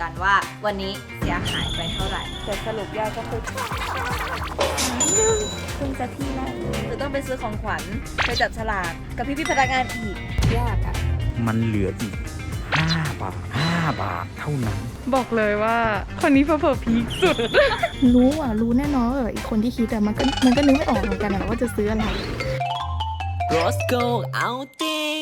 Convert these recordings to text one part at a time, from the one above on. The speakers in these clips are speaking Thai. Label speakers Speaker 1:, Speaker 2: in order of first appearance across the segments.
Speaker 1: กันว่า วันนี้เสียหายไปเท่าไหร่แต่สรุปยอดก็คือหนึ่งเพิ่งจะที่แรกคือต้องไปซื้อของขวัญไปจับฉลากกับพี่พี่ๆพนักงานอีกยากอะ
Speaker 2: มันเหลืออีก 5 บาท 5 บาทเท่านั้น
Speaker 3: บอกเลยว่าคนนี้เพิ่มพีคสุด
Speaker 4: รู้อะ รู้แน่นอนว่าแบบอีกคนที่คิดแต่มันก็มันก็นึกไม่ออกเหมือนกันอะว่าจะซื้ออะไร
Speaker 5: Roscoe Outing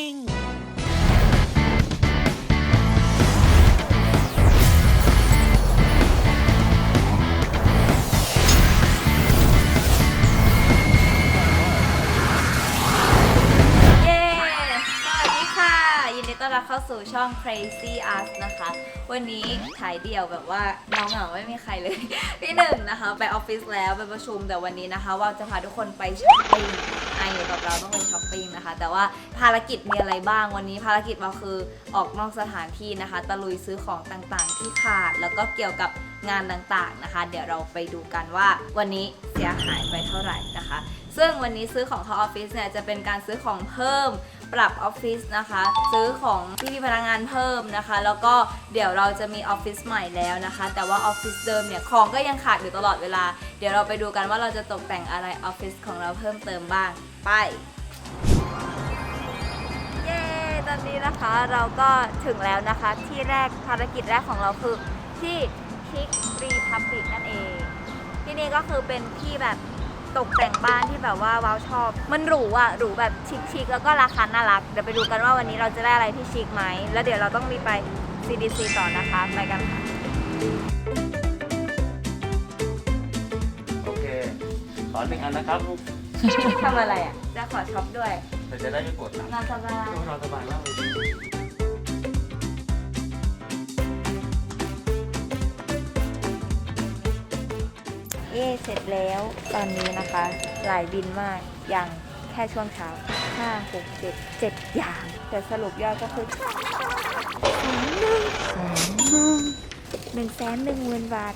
Speaker 1: รับเข้าสู่ช่อง Crazy Art นะคะ วันนี้ถ่ายเดี่ยวแบบว่าน้องเหงาไม่มีใครเลย พี่หนึ่งนะคะ ไปออฟฟิศแล้วไปประชุมแต่วันนี้นะคะ ว่าจะพาทุกคนไปช้อปปิ้งไออยู่กับเราต้องไปช้อปปิ้งนะคะ แต่ว่าภารกิจมีอะไรบ้างวันนี้ภารกิจเราคือออกนอกสถานที่นะคะ ตะลุยซื้อของต่างๆ ที่ขาดแล้วก็เกี่ยวกับงานต่างๆนะคะ เดี๋ยวเราไปดูกันว่าวันนี้เสียหายไปเท่าไหร่นะคะ ซึ่งวันนี้ซื้อของเข้าออฟฟิศเนี่ยจะเป็นการซื้อของเพิ่ม ปรับออฟฟิศนะคะ ซื้อของพี่พพนักงานเพิ่มนะคะ แล้วก็เดี๋ยวเราจะมีออฟฟิศใหม่แล้วนะคะ แต่ว่าออฟฟิศเดิมเนี่ยของก็ยังขาดอยู่ตลอดเวลา เดี๋ยวเราไปดูกันว่าเราจะตกแต่งอะไรออฟฟิศของเราเพิ่มเติมบ้างไปเย้ตอนนี้นะคะเราก็ถึงแล้วนะคะ ที่แรกภารกิจแรกของเราคือที่ชิครีพับบิกนั่นเอง ที่นี่ก็คือเป็นที่แบบ ตกแต่งบ้านที่แบบว่าว้าวชอบ มันหรูอะหรูแบบชิคๆแล้วก็ราคาน่ารัก เดี๋ยวไปดูกันว่าวันนี้เราจะได้อะไรที่ชิคไหม แล้วเดี๋ยวเราต้องมีไป CDC ต่อนะคะ ไปกันค่ะ
Speaker 6: โอเค ขอหนึ่งอันนะครับลูก
Speaker 1: ทำอะไรอะจะขอช็อปด้วย
Speaker 6: แต่จะได้ไม่กดนะ
Speaker 1: นอนสบาย
Speaker 6: นอนสบายมากเลย
Speaker 1: เย่เสร็จแล้วตอนนี้นะคะ หลายบินมากอย่างแค่ช่วงเช้าห้าหกเจ็ดเจ็ดอย่าง แต่สรุปยอดก็คือแสนหนึ่งหนึ่งแสนหนึ่งหมื่นบาท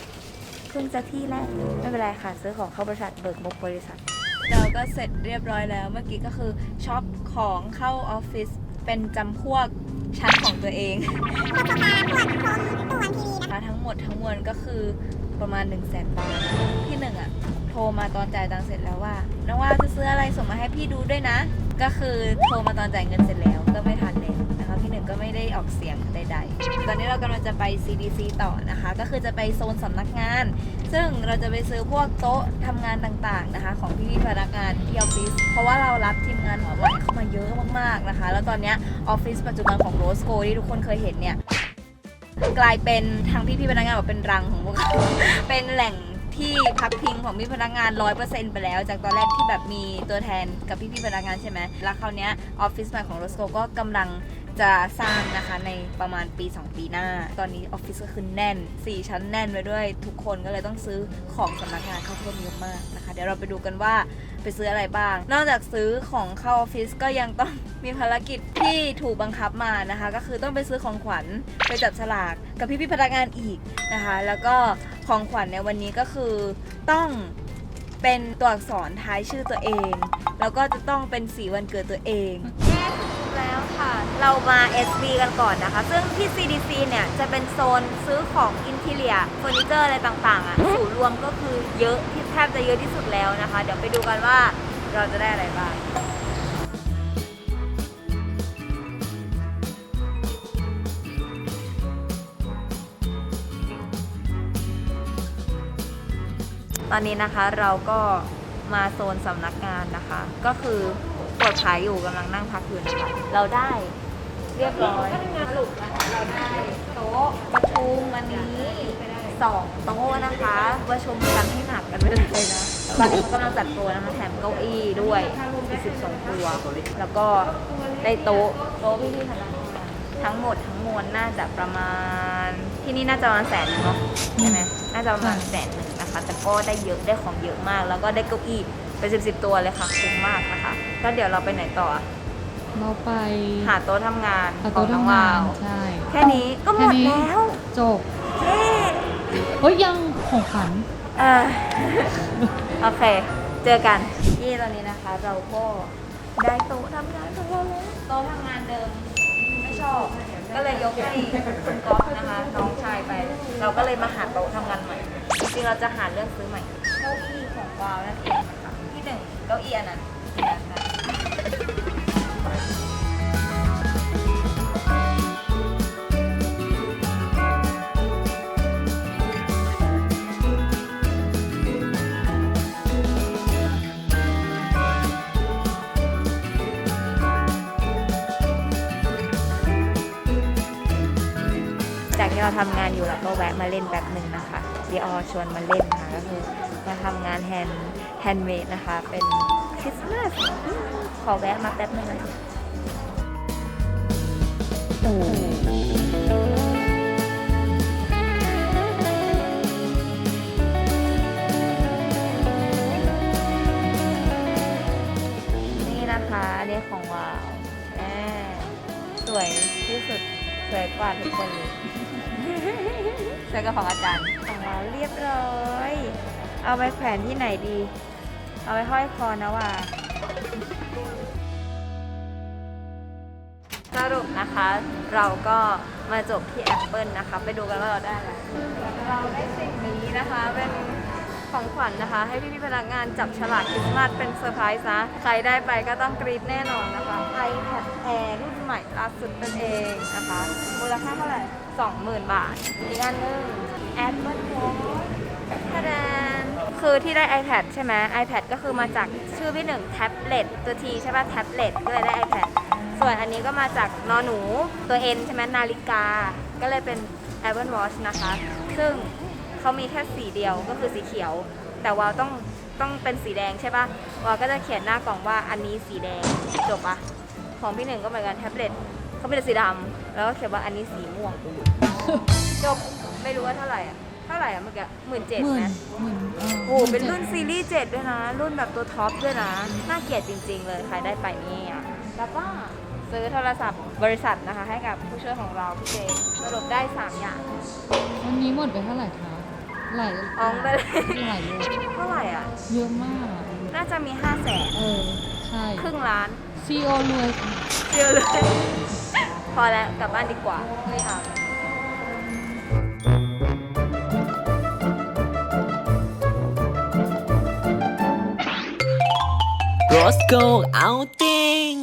Speaker 1: เพิ่งจะที่แรกไม่เป็นไรค่ะ ซื้อของเข้าบริษัทเบิกงบบริษัท เราก็เสร็จเรียบร้อยแล้ว เมื่อกี้ก็คือช็อปของเข้าออฟฟิศเป็นจำพวกชั้นของตัวเองนะคะทั้งหมดทั้งมวลก็คือ ประมาณ 1 0 0 0 0แสนบาทพี่หนึ่งอะโทรมาตอนจ่ายตังค์เสร็จแล้วว่าน้องว่าจะซื้ออะไรส่งมาให้พี่ดูด้วยนะ ก็คือโทรมาตอนจ่ายเงินเสร็จแล้วก็ไม่ทันแล้วนะคะพี่หนึ่งก็ไม่ได้ออกเสียงใด ๆ ตอนนี้เรากำลังจะไป CDC ต่อนะคะ ก็คือจะไปโซนสำนักงาน ซึ่งเราจะไปซื้อพวกโต๊ะทำงานต่างๆนะคะ ของพี่ๆพนักงานที่ออฟฟิศเพราะว่าเรารับทีมงานหัวใหม่เข้ามาเยอะมากๆนะคะ แล้วตอนนี้ออฟฟิศปัจจุบันของโรสโกที่ทุกคนเคยเห็นเนี่ย กลายเป็นทางพี่พี่พนักงานบอกเป็นรังของพวกเขา เป็นแหล่งที่พักพิงของพี่พนักงานร้อยเปอร์เซ็นต์ไปแล้ว จากตอนแรกที่แบบมีตัวแทนกับพี่พี่พนักงานใช่ไหมแล้วคราวเนี้ยออฟฟิศใหม่ของโรสโกก็กำลัง จะสร้างนะคะในประมาณปี 2 ปีหน้า ตอนนี้ออฟฟิศก็คือแน่น 4 ชั้นแน่นไปด้วย ทุกคนก็เลยต้องซื้อของสำนักงานเข้าเพิ่มเยอะมากนะคะ เดี๋ยวเราไปดูกันว่าไปซื้ออะไรบ้าง นอกจากซื้อของเข้าออฟฟิศก็ยังต้องมีภารกิจที่ถูกบังคับมานะคะ ก็คือต้องไปซื้อของขวัญไปจับฉลากกับพี่พี่พนักงานอีกนะคะ แล้วก็ของขวัญในวันนี้ก็คือต้องเป็นตัวอักษรท้ายชื่อตัวเอง แล้วก็จะต้องเป็นสีวันเกิดตัวเอง แม่ถึงแล้วค่ะ เรามา SB กันก่อนนะคะ ซึ่งที่ CDC เนี่ย จะเป็นโซนซื้อของอินทีเลียเฟอร์นิเจอร์อะไรต่างๆ อะสูรวมก็คือเยอะที่แทบจะเยอะที่สุดแล้วนะคะ เดี๋ยวไปดูกันว่าเราจะได้อะไรบ้างตอนนี้นะคะเราก็มาโซนสำนักงานนะคะ ก็คือ ดขาอยู่กำลังนั่งพักอยู่นะคะ เราได้เรียบร้อยสรุปนะคะเราได้โต๊ะประชุมวันนี้สองโต๊ะนะคะประชุมกันให้หนักกันไปเลยนะตอนนี้กำลังจัดตัวนะคะแถมเก้าอี้ด้วยอีกสิบสองตัว แล้วก็ได้โต๊ะโต๊ะพี่ๆพนักงานทั้งหมดทั้งมวลน่าจะประมาณที่นี่น่าจะประมาณแสนหนึงเนาะใช่ไหมน่าจะประมาณแสนหนึ่งนะคะ แต่ก็ได้เยอะได้ของเยอะมาก แล้วก็ได้เก้าอี้ เป็นสิบสิบตัวเลยค่ะคุ้มมากนะคะ แล้วเดี๋ยวเราไปไหนต่ออะ
Speaker 3: เราไป
Speaker 1: หาโต๊ะทำงาน
Speaker 3: หา
Speaker 1: ขอ
Speaker 3: โต๊ะ
Speaker 1: งน้อง
Speaker 3: ทำงาวา
Speaker 1: นว
Speaker 3: ใช่
Speaker 1: แค่นี้ก็หมด
Speaker 3: แค่นี้
Speaker 1: แล้ว
Speaker 3: จบ
Speaker 1: เย้
Speaker 3: เฮ้ยยังของขวัญ
Speaker 1: เออโอเค เจอกันยี่ตอนนี้นะคะ เราก็ได้โต๊ะทำงานของเราแล้วโต๊ะทำงานเดิมไม่ชอบ ก็เลยยกให้คุณก๊อฟนะคะ น้องชายไป เราก็เลยมาหาโต๊ะทำงานใหม่ จริงๆเราจะหาเรื่องซื้อใหม่เก้าอี้ของวาวนั่นเองนะคะที่หนึ่ง เก้าอี้อันนั้นที่นั้นนะจากที่เราทำงานอยู่เราก็แวะมาเล่นแบบหนึ่งนะคะดีออชวนมาเล่นำงานแฮนด์แฮนด์เมดนะคะ เป็นคริสต์มาสขอแวะมาแป๊บนึงนะโอ้นี่นะคะอันนี้ของวาวแหมสวยที่สุด สวยกว่าทุกคนเลยสวยกว่าของอาจารย์ ของเราเรียบร้อย เอาไปแขวนที่ไหนดี เอาไปห้อยคอนะว่า สรุปนะคะ เราก็มาจบที่ Apple นะคะ ไปดูกันว่าเราได้อะไรเราได้สิ่งนี้นะคะ เป็นของขวัญนะคะ ให้พี่ๆพนักงานจับฉลากคริสต์มาสเป็นเซอร์ไพรส์นะ ใครได้ไปก็ต้องกรี๊ดแน่นอนนะคะ iPad Air รุ่นใหม่ล่าสุดนั่นเองนะคะ มูลค่าเท่าไหร่ 20,000 บาท อีกอันนึง Apple Watch ทะแดน คือที่ได้ iPad ใช่ไหม iPad ก็คือมาจากชื่อพี่หนึ่งแท็บเล็ตตัวทีใช่ป่ะแท็บเล็ตก็เลยได้ iPad ส่วนอันนี้ก็มาจากนอหนูตัว N ใช่ไหมนาฬิกา ก็เลยเป็น Apple Watch นะคะ ซึ่งเขามีแค่สีเดียวก็คือสีเขียว แต่วาวต้องต้องเป็นสีแดงใช่ป่ะวาวก็จะเขียนหน้ากล่องว่าอันนี้สีแดงจบปะของพี่หนึ่งก็เหมือนกันแท็บเล็ตเขาเป็นสีดำแล้วก็เขียนว่าอันนี้สีม่วงจบไม่รู้ว่าเท่าไหร่อะ เท่าไหร่อะเมื่อกี้หมื่นเจ็ด
Speaker 3: หมื่
Speaker 1: ไหม
Speaker 3: นหมื่นเออ
Speaker 1: โอ้โหเป็นรุ่นซีรีส์7ด้วยนะ รุ่นแบบตัวท็อปด้วยนะ น่าเกลียดจริง ๆ เลยใครได้ไปนี่อะแล้วก็ซื้อโทรศัพท์บริษัทนะคะ ให้กับผู้ช่วยของเราพี่เจนสรุปได้ 3 อย่าง
Speaker 3: วันนี้หมดไปเท่าไหร่คะหลาย
Speaker 1: อองไปเลย
Speaker 3: หลายเยอะ
Speaker 1: เท่าไหร่อะ
Speaker 3: เยอะมาก
Speaker 1: น่าจะมี 5 0 0แสน
Speaker 3: เออ ใช่
Speaker 1: ครึ่งล้าน
Speaker 3: ซีโอรวยค่ะ
Speaker 1: เดียวเลย พอแล้วกลับบ้านดีกว่าไม่เอา
Speaker 5: Roscoe Outing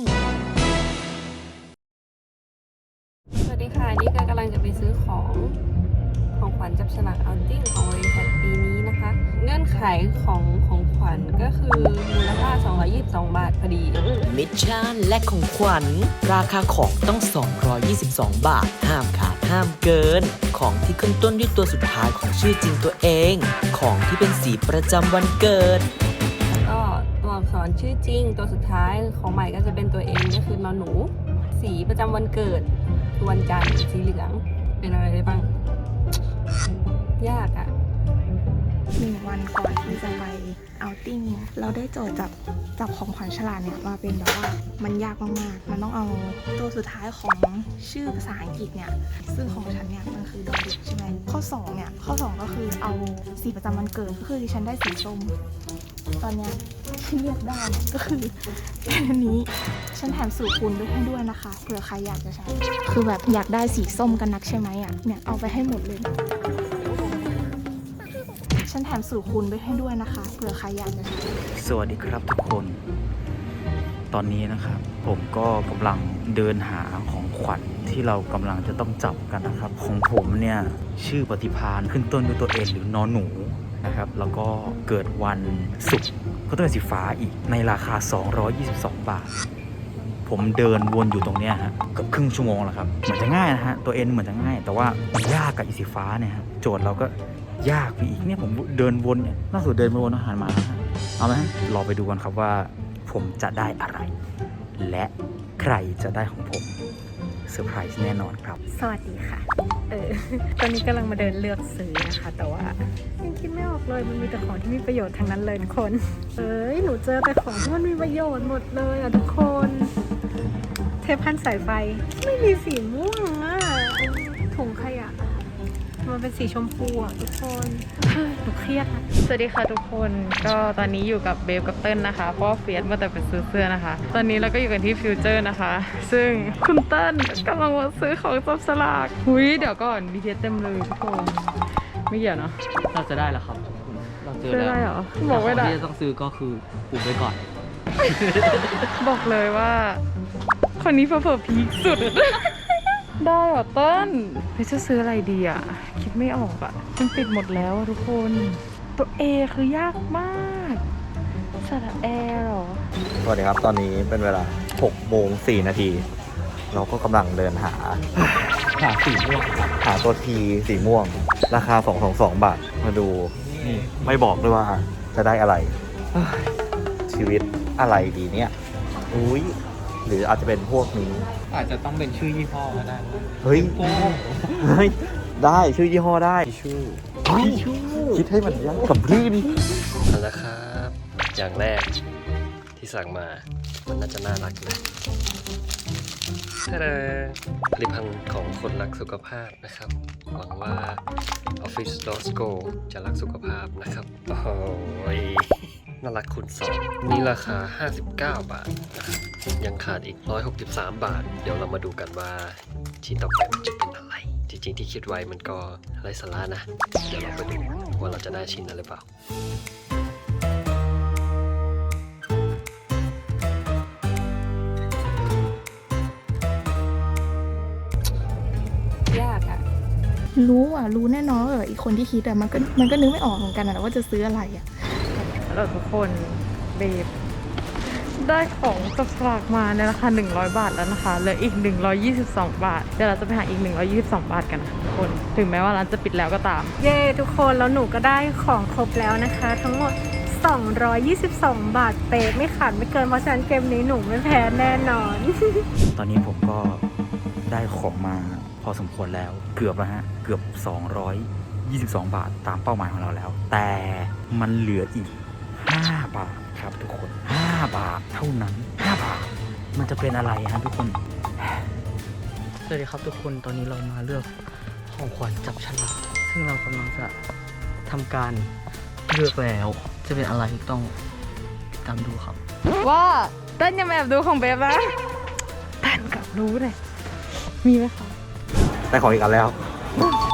Speaker 7: สวัสดีค่ะ นี่ก็กำลังจะไปซื้อของของขวัญจับฉลากเอาติ้งของบริษัทปีนี้นะคะ เงื่อนไขของของขวัญก็คือมูลค่า 222 บาทพอดี
Speaker 5: มิชชั่นและของขวัญราคาของต้อง 222 บาท ห้ามขาดห้ามเกิน ของที่ขึ้นต้นด้วยตัวสุดท้ายของชื่อจริงตัวเอง ของที่เป็นสีประจำวันเกิด
Speaker 7: แล้วก็ตัว อักษรชื่อจริงตัวสุดท้ายของใหม่ก็จะเป็นตัวเองก็คือนอนหนู สีประจำวันเกิดวันจันทร์สีเหลือง เป็นอะไรได้บ้าง ยากอะ
Speaker 4: หนึ่งวันก่อนที่จะไปเอาติ้งเราได้โจทย์จับจับของขวัญฉลาดเนี่ยมาเป็นแบบว่ามันยากมากๆ มันต้องเอาตัวสุดท้ายของชื่อภาษาอังกฤษเนี่ย ซึ่งของฉันเนี่ยมันคือดอเด็กใช่ไหมข้อสองเนี่ยข้อสองก็คือเอาสีประจำวันเกิดก็คือดิฉันได้สีส้ม ตอนเนี้ยที่เลือกได้ก็คือเป็นอันนี้ ฉันแถมสูตรคูณด้วยให้ด้วยนะคะ เผื่อใครอยากจะใช้ คือแบบอยากได้สีส้มกันนักใช่ไหมอะ เนี่ยเอาไปให้หมดเลย ฉันแถมสูตรคูณไปให้ด้วยนะคะ เผื่อใครอยากจะใช้
Speaker 2: สวัสดีครับทุกคน ตอนนี้นะครับ ผมก็กำลังเดินหาของขวัญที่เรากำลังจะต้องจับกันนะครับ ของผมเนี่ยชื่อปฏิพานขึ้นต้นด้วยตัวเองหรือนอนหนู นะครับ แล้วก็เกิดวันศุกร์ก็ต้องเป็นสีฟ้าอีกในราคา 222 บาท ผมเดินวนอยู่ตรงเนี้ยฮะเกือบครึ่งชั่วโมงแล้วครับเหมือนจะง่ายนะฮะตัวเอ็นเหมือนจะง่าย แต่ว่ามันยากกับอีสีฟ้าเนี่ยฮะโจทย์เราก็ยากไปอีกเนี่ยผมเดินวนเนี่ยล่าสุดเดินวนอาหารมานะฮะเอาไหมฮะรอไปดูกันครับว่า ผมจะได้อะไร และใครจะได้ของผม ซอร์ไพรส์แน่นอนครับ
Speaker 8: สวัสดีค่ะ เออ ตอนนี้กำลังมาเดินเลือกซื้อนะคะ แต่ว่ายังคิดไม่ออกเลยมันมีแต่ของที่มีประโยชน์ทั้งนั้นเลยทุกคน เอ้ย หนูเจอแต่ของที่มันมีประโยชน์หมดเลยอะทุกคน เทปพันสายไฟไม่มีสีม่วงอะถุงขยะ มมันเป็นสีชมพูอะทุกคนเฮ้ยหนูเครียดอะ
Speaker 3: สวัสดีค่ะทุกคนก็ตอนนี้อยู่กับเบฟกับเติ้ลนะคะ เพราะว่าเฟียสมาแต่ไปซื้อเสื้อนะคะ ตอนนี้เราก็อยู่กันที่ฟิวเจอร์นะคะ ซึ่งคุณเติ้ลกำลังมาซื้อของจับสลากหุยเดี๋ยวก่อนมีเทียเต็มเลยทุกคนไม่เกี่ยวเนาะ
Speaker 9: เราจะได้แล้วครับทุกคนเราเจอ
Speaker 3: ซื้อ
Speaker 9: แล้ว
Speaker 3: อะไรเหรอบอกไม่
Speaker 9: แต่
Speaker 3: ได้
Speaker 9: ของที่จะต้องซื้อก็คือปุ่มไว้ก่อน
Speaker 3: บอกเลยว่า คนนี้เพิ่มพีคสุด ได้เหรอเต้นเฮ้ยจะซื้ออะไรดีอะคิด ไม่ออกอะมันปิดหมดแล้วอะทุกคน ตัวเอคือยากมากสระแอร์เหรอ
Speaker 10: สวัสดีครับ ตอนนี้เป็นเวลา6โมง4นาที เราก็กำลังเดินหา หาสีม่วงครับหาตัวทีสีม่วง ราคา 222 บาท มาดูนี่ไม่บอกด้วยว่าจะได้อะไรเฮ้ยชีวิตอะไรดีเนี่ยอุ้ยหรืออาจจะเป็นพวกนี้
Speaker 9: อาจจะต้องเป็นชื่อยี่ห้อก็ได้
Speaker 10: เฮ้ย เฮ้ย ได้ชื่อยี่ห้อได้
Speaker 9: ชื่อ
Speaker 10: เฮ้ยคิดให้มันยากกับพื้น
Speaker 11: เอาละครับ อย่างแรกที่สั่งมา มันน่าจะน่ารักนะทะดาผลิตภัณฑ์ของคนรักสุขภาพนะครับ หวังว่า Office d o s c o จะรักสุขภาพนะครับ โอ้โหยน่ารักคูณสองนี่ราคา 59 บาทนะครับยังขาดอีก 163 บาท เดี๋ยวเรามาดูกันว่าชิ้นต่อไปมันจะเป็นอะไรจริงๆที่คิดไว้มันก็ไร้สาระนะ เดี๋ยวเราไปดูว่าเราจะได้ชิ้นนั้นหรือเปล่า
Speaker 7: ยากอะ
Speaker 4: รู้อะ รู้แน่นอนว่าแบบอีกคนที่คิดอะมันก็มันก็นึกไม่ออกเหมือนกันอะว่าจะซื้ออะไรอะ
Speaker 3: แล้วทุกคนเบฟ ได้ของจับสลากมาในราคา 100 บาทแล้วนะคะเหลืออีก 122 บาท เดี๋ยวเราจะไปหาอีก 122 บาทกันนะคะทุกคน ถึงแม้ว่าร้านจะปิดแล้วก็ตาม
Speaker 8: เย้ทุกคนแล้วหนูก็ได้ของครบแล้วนะคะ ทั้งหมด 222 บาทเป๊ะไม่ขาดไม่เกินเพราะฉะนั้นเกมนี้หนูไม่แพ้แน่นอน
Speaker 2: ตอนนี้ผมก็ได้ของมาพอสมควรแล้วเกือบแล้วฮะ เกือบ 222 บาทตามเป้าหมายของเราแล้ว แต่มันเหลืออีก 5 บาทครับทุกคน 5 บาทเท่านั้น 5 บาท มันจะเป็นอะไรฮะทุกคน
Speaker 9: สวัสดีครับทุกคน ตอนนี้เรามาเลือกของขวัญจับฉลากซึ่งเรากำลังจะทำการเลือกแล้ว จะเป็นอะไรต้องติดตามดูครับ
Speaker 3: ว่าเต้นยังแอบดูของเบฟนะเต้นกับรู้เลย มีไหมคะ
Speaker 10: ได้ของอีกอันแล้ว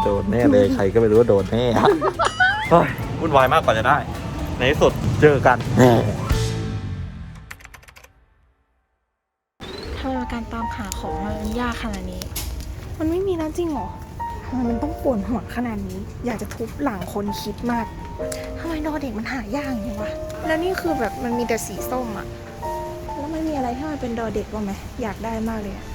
Speaker 10: โดนแน่เลย ใครก็ไม่รู้ว่าโดนแน่ เฮ้ยวุ่นวายมากกว่าจะได้ ในที่สุดเจอกัน
Speaker 4: ทำไมมันต้องปวดหัวขนาดนี้ อยากจะทุบหลังคนคิดมากทำไมดอเด็กมันหายากอย่างนี้วะ แล้วนี่คือแบบมันมีแต่สีส้มอะแล้วไม่มีอะไรที่มันเป็นดอเด็กบ้างไหมอยากได้มากเลยอะ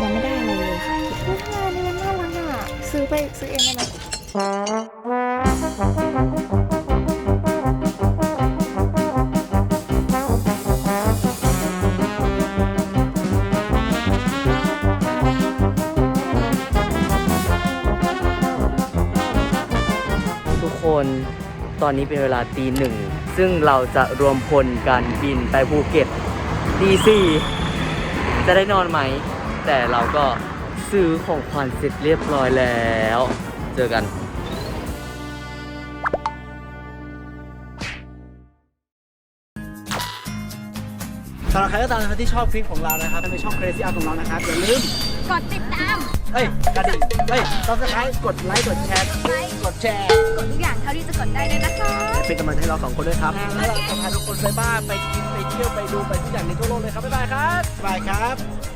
Speaker 4: ยังไม่ได้อะไรเลยค่ะเฮ้ยทำไมอันนี้มันน่ารักอะซื้อไปซื้อเองได้ไหม
Speaker 9: นตอนนี้เป็นเวลาตีหนึ่ง ซึ่งเราจะรวมพลกันบินไปภูเก็ตตีสี่จะได้นอนไหม แต่เราก็ซื้อของขวัญเสร็จเรียบร้อยแล้ว เจอกัน
Speaker 6: สำหรับใครก็ตามนะครับที่ชอบคลิปของเรานะครับในช่อง Crazy Art ของเรานะครับอย่าลืม
Speaker 1: กดติดตาม
Speaker 6: เฮ้ยกระดิ่งเฮ้ยต้องสไครต์กดไลค์กดแชร์กดแชร์
Speaker 1: กดทุกอย่างเท่าที่จะกดได้เลยนะคะ
Speaker 6: เป็นกำลังใจให้เราสองคนด้วยครับแล้วเราจะพาทุกคนไปบ้านไปกินไปเที่ยวไปดูไปทุกอย่างในทั่วโลกเลยครับบ๊ายบายครับบ๊ายบายครับ